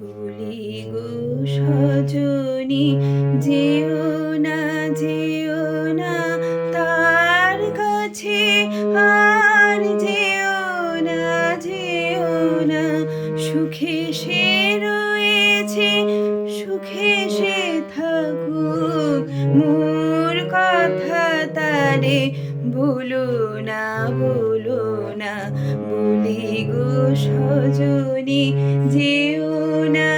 বলি গো সজনী, যেও না যেও না, তার কাছে আর যেও না যেও না। সুখে সে রয়েছে, সুখে সে থাকুক, মোর কথা তারে বলো না ভুলো না বলি গো সজনী যেও না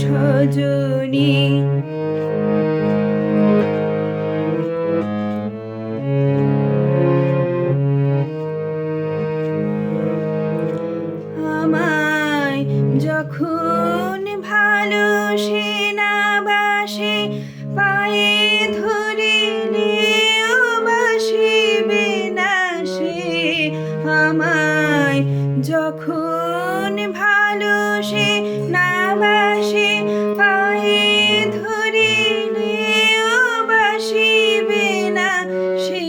সজনী। আমায় যখন ভালো সে না বাসে পায়ে ধরে আমায় যখন ভালো সে না বাসে পায়ে ধরে নিয়েও বাসিবে না সে।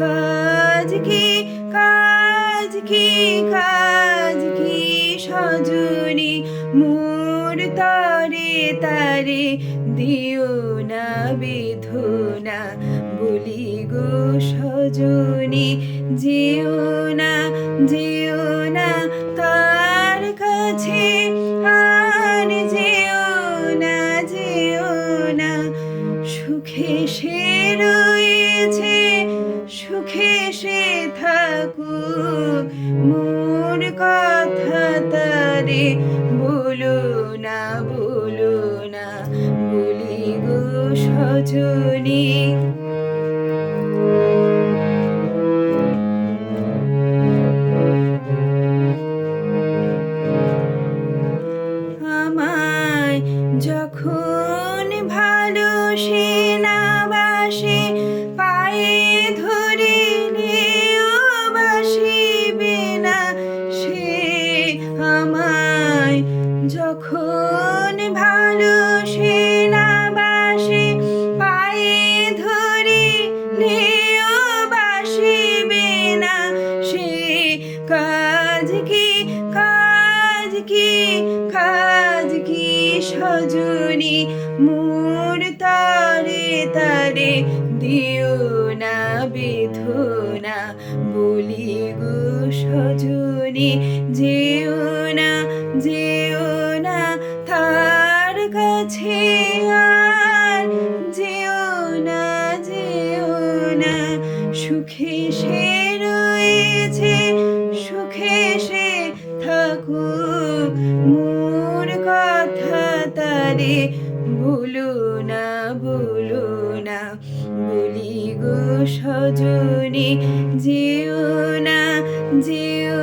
কাজ কি কাজ কি কাজ কি সজনী তারে দিও না বেধনা, বলি গো সজনী, যেও না যেও না, তার কাছে আর যেও না যেও না। সুখে সে রয়েছে, সুখে সে থাকুক, মোর কথা তারে বলো। বলো না বলি গো সজনী। নিয়েও বাসিবে না সে কাজ কাজ কি কাজ কি সজনী তারে তারে দিও না বেধনা, বলি গো সজনী যেও না সুখে সে রয়েছে, সুখে সে থাকু মোর কথা তারে বলো না বলো না। বলি গো সজনী, যেও না, যেও